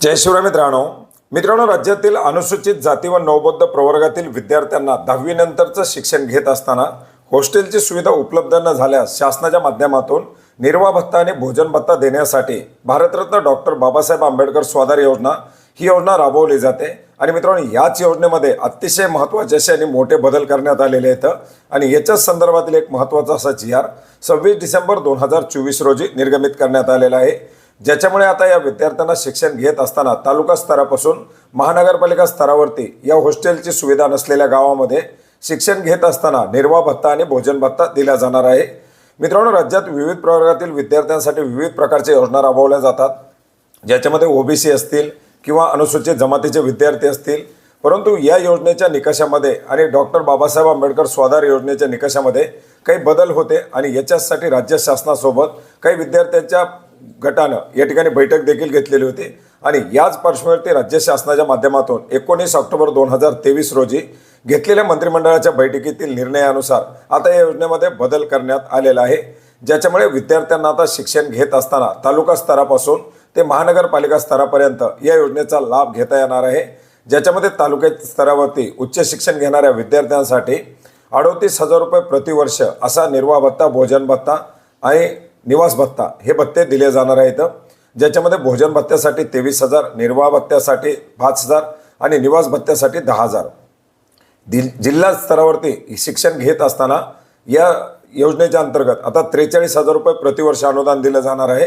जय शिवराय मित्रांनो. मित्रांनो राज्यातील अनुसूचित जाती व नवबौद्ध प्रवर्गातील विद्यार्थ्यांना दहावीनंतरचं शिक्षण घेत असताना हॉस्टेलची सुविधा उपलब्ध न झाल्यास शासनाच्या माध्यमातून निर्वाह भत्ता आणि भोजन भत्ता देण्यासाठी भारतरत्न डॉक्टर बाबासाहेब आंबेडकर स्वाधार योजना ही योजना राबवली जाते. आणि मित्रांनो याच योजनेमध्ये अतिशय महत्त्वाचे असे आणि मोठे बदल करण्यात आलेले आहेत. आणि याच्याच संदर्भातील एक महत्त्वाचा असा जी आर सव्वीस डिसेंबर दोन हजार चोवीस रोजी निर्गमित करण्यात आलेला आहे. ज्याच्यामुळे आता या विद्यार्थ्यांना शिक्षण घेत असताना तालुका स्तरापासून महानगरपालिका स्तरावरती या हॉस्टेलची सुविधा नसलेल्या गावामध्ये शिक्षण घेत असताना निर्वाह भत्ता आणि भोजन भत्ता दिला जाणार आहे. मित्रांनो राज्यात विविध प्रवर्गातील विद्यार्थ्यांसाठी विविध प्रकारच्या योजना राबवल्या जातात. ज्याच्यामध्ये ओबीसी असतील किंवा अनुसूचित जमातीचे विद्यार्थी असतील. परंतु या योजनेच्या निकषामध्ये आणि डॉक्टर बाबासाहेब आंबेडकर स्वाधार योजनेच्या निकषामध्ये काही बदल होते आणि याच्यासाठी राज्य शासनासोबत काही विद्यार्थ्यांच्या गटानं या ठिकाणी बैठक देखील घेतलेली होती. आणि याच पार्श्वभूमीवरती राज्य शासनाच्या माध्यमातून एकोणीस ऑक्टोबर दोन हजार तेवीस रोजी घेतलेल्या मंत्रिमंडळाच्या बैठकीतील निर्णयानुसार आता या योजनेमध्ये बदल करण्यात आलेला आहे. ज्याच्यामुळे विद्यार्थ्यांना आता शिक्षण घेत असताना तालुका स्तरापासून ते महानगरपालिका स्तरापर्यंत या योजनेचा लाभ घेता येणार आहे. ज्याच्यामध्ये तालुका स्तरावरती उच्च शिक्षण घेणाऱ्या विद्यार्थ्यांसाठी अडोतीस हजार रुपये प्रतिवर्ष असा निर्वाह भत्ता भोजन भत्ता आणि निवास भत्ता. हे भत्ते दिले जाणार आहेत. ज्याच्यामध्ये भोजन भत्त्यासाठी तेवीस हजार निर्वाह भत्त्यासाठी पाच हजार आणि निवास भत्त्यासाठी दहा हजार. दि जिल्हा स्तरावरती शिक्षण घेत असताना या योजनेच्या अंतर्गत आता त्रेचाळीस हजार रुपये प्रतिवर्ष अनुदान दिलं जाणार आहे.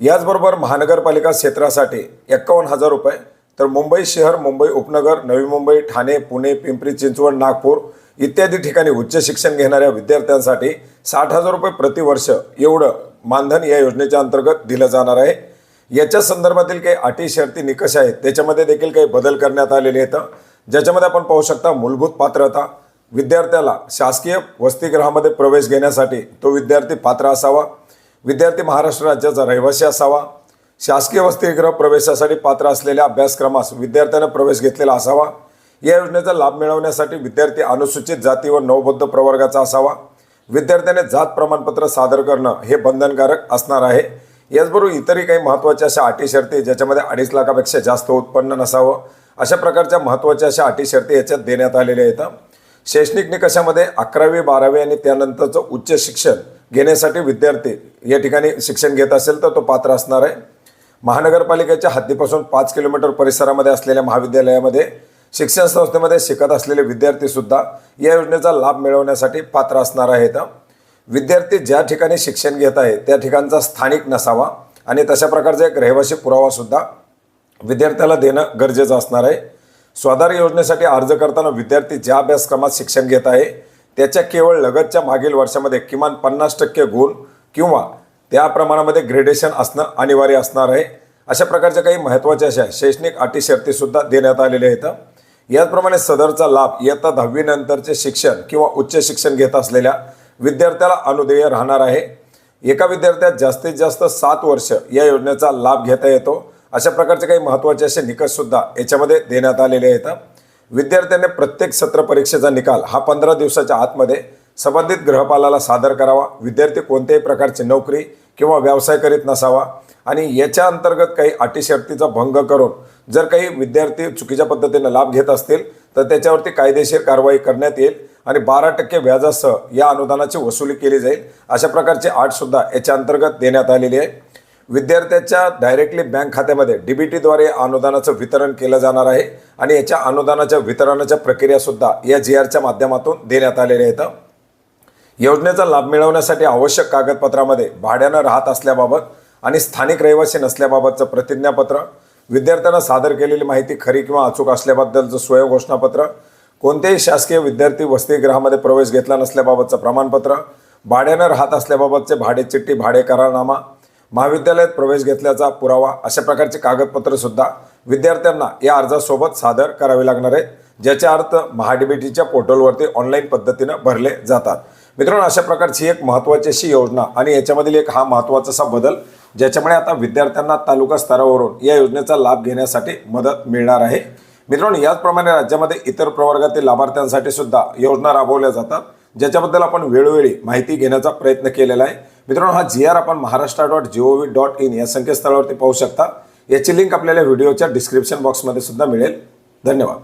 याचबरोबर महानगरपालिका क्षेत्रासाठी एक्कावन्न हजार रुपये तर मुंबई शहर मुंबई उपनगर नवी मुंबई ठाणे पुणे पिंपरी चिंचवड नागपूर इत्यादी ठिकाणी उच्च शिक्षण घेणाऱ्या विद्यार्थ्यांसाठी साठ हजार रुपये प्रतिवर्ष एवढं मानधन या योजनेच्या अंतर्गत दिलं जाणार आहे. याच्या संदर्भातील काही अटी शर्ती निकष आहेत त्याच्यामध्ये देखील काही बदल करण्यात आलेले आहेत. ज्याच्यामध्ये आपण पाहू शकता मूलभूत पात्रता विद्यार्थ्याला शासकीय वसतिगृहामध्ये प्रवेश घेण्यासाठी तो विद्यार्थी पात्र असावा विद्यार्थी महाराष्ट्र राज्याचा रहिवासी असावा शासकीय वसतिगृह प्रवेशासाठी पात्र असलेल्या अभ्यासक्रमास विद्यार्थ्यानं प्रवेश घेतलेला असावा या योजनेचा लाभ मिळवण्यासाठी विद्यार्थी अनुसूचित जाती व नवबौद्ध प्रवर्गाचा असावा. विद्यार्थ्याने जात प्रमाणपत्र सादर करणं हे बंधनकारक असणार आहे. याचबरोबर इतरही काही महत्त्वाच्या अशा अटी शर्ती ज्याच्यामध्ये अडीच लाखापेक्षा जास्त उत्पन्न नसावं. अशा प्रकारच्या महत्त्वाच्या अशा अटी शर्ती याच्यात देण्यात आलेल्या आहेत. शैक्षणिक निकषामध्ये अकरावी बारावी आणि त्यानंतरचं उच्च शिक्षण घेण्यासाठी विद्यार्थी या ठिकाणी शिक्षण घेत असेल तर तो पात्र असणार आहे. महानगरपालिकेच्या हद्दीपासून पाच किलोमीटर परिसरामध्ये असलेल्या महाविद्यालयामध्ये शिक्षण संस्थेमध्ये शिकत असलेले विद्यार्थीसुद्धा या योजनेचा लाभ मिळवण्यासाठी पात्र असणार आहेत. विद्यार्थी ज्या ठिकाणी शिक्षण घेत आहे त्या ठिकाणचा स्थानिक नसावा आणि तशा प्रकारचा एक रहिवासी पुरावासुद्धा विद्यार्थ्याला देणं गरजेचं असणार आहे. स्वाधार योजनेसाठी अर्ज करताना विद्यार्थी ज्या अभ्यासक्रमात शिक्षण घेत आहे त्याच्या केवळ लगतच्या मागील वर्षामध्ये किमान पन्नास टक्के गुण किंवा त्या प्रमाणामध्ये ग्रेडेशन असणं अनिवार्य असणार आहे. अशा प्रकारच्या काही महत्त्वाच्या अशा शैक्षणिक अटी शर्तीसुद्धा देण्यात आलेल्या आहेत. याचप्रमाणे सदरचा लाभ इयत्ता दहावीनंतरचे शिक्षण किंवा उच्च शिक्षण घेत असलेल्या विद्यार्थ्याला अनुदेय राहणार आहे. एका विद्यार्थ्यात जास्तीत जास्त सात वर्ष या योजनेचा लाभ घेता येतो. अशा प्रकारचे काही महत्त्वाचे असे निकषसुद्धा याच्यामध्ये देण्यात आलेले आहेत. विद्यार्थ्याने प्रत्येक सत्र परीक्षेचा निकाल हा पंधरा दिवसाच्या आतमध्ये संबंधित ग्रहपालाला सादर करावा. विद्यार्थी कोणत्याही प्रकारची नोकरी किंवा व्यवसाय करीत नसावा. आणि याच्या अंतर्गत काही अटी शर्तीचा भंग करून जर काही विद्यार्थी चुकीच्या पद्धतीने लाभ घेत असतील तर त्याच्यावरती कायदेशीर कारवाई करण्यात येईल आणि बारा टक्के व्याजासह या अनुदानाची वसुली केली जाईल. अशा प्रकारची अटसुद्धा याच्या अंतर्गत देण्यात आलेली आहे. विद्यार्थ्याच्या डायरेक्टली बँक खात्यामध्ये डी बी टीद्वारे अनुदानाचं वितरण केलं जाणार आहे आणि याच्या अनुदानाच्या वितरणाच्या प्रक्रियासुद्धा या जी आरच्या माध्यमातून देण्यात आलेल्या आहेत. योजनेचा लाभ मिळवण्यासाठी आवश्यक कागदपत्रामध्ये भाड्यानं राहत असल्याबाबत आणि स्थानिक रहिवासी नसल्याबाबतचं प्रतिज्ञापत्र विद्यार्थ्यांना सादर केलेली माहिती खरी किंवा अचूक असल्याबद्दलचं स्वयं घोषणापत्र कोणत्याही शासकीय विद्यार्थी वसतिगृहामध्ये प्रवेश घेतला नसल्याबाबतचं प्रमाणपत्र भाड्यानं राहत असल्याबाबतचे भाडे चिठ्ठी भाडे करारनामा महाविद्यालयात प्रवेश घेतल्याचा पुरावा अशा प्रकारचे कागदपत्रसुद्धा विद्यार्थ्यांना या अर्जासोबत सादर करावे लागणार आहेत ज्याच्या अर्थ महाडीबीटीच्या पोर्टलवरती ऑनलाईन पद्धतीनं भरले जातात. मित्रांनो अशा प्रकारची एक महत्त्वाची अशी योजना आणि याच्यामधील एक हा महत्त्वाचा असा बदल ज्याच्यामुळे आता विद्यार्थ्यांना तालुका स्तरावरून या योजनेचा लाभ घेण्यासाठी मदत मिळणार आहे. मित्रांनो याचप्रमाणे राज्यामध्ये इतर प्रवर्गातील लाभार्थ्यांसाठी सुद्धा योजना राबवल्या जातात. ज्याच्याबद्दल आपण वेळोवेळी माहिती घेण्याचा प्रयत्न केलेला आहे. मित्रांनो हा जी आर आपण Maharashtra dot G O V dot in या संकेतस्थळावरती पाहू शकता. याची लिंक आपल्याला व्हिडिओच्या डिस्क्रिप्शन बॉक्समध्ये सुद्धा मिळेल. धन्यवाद.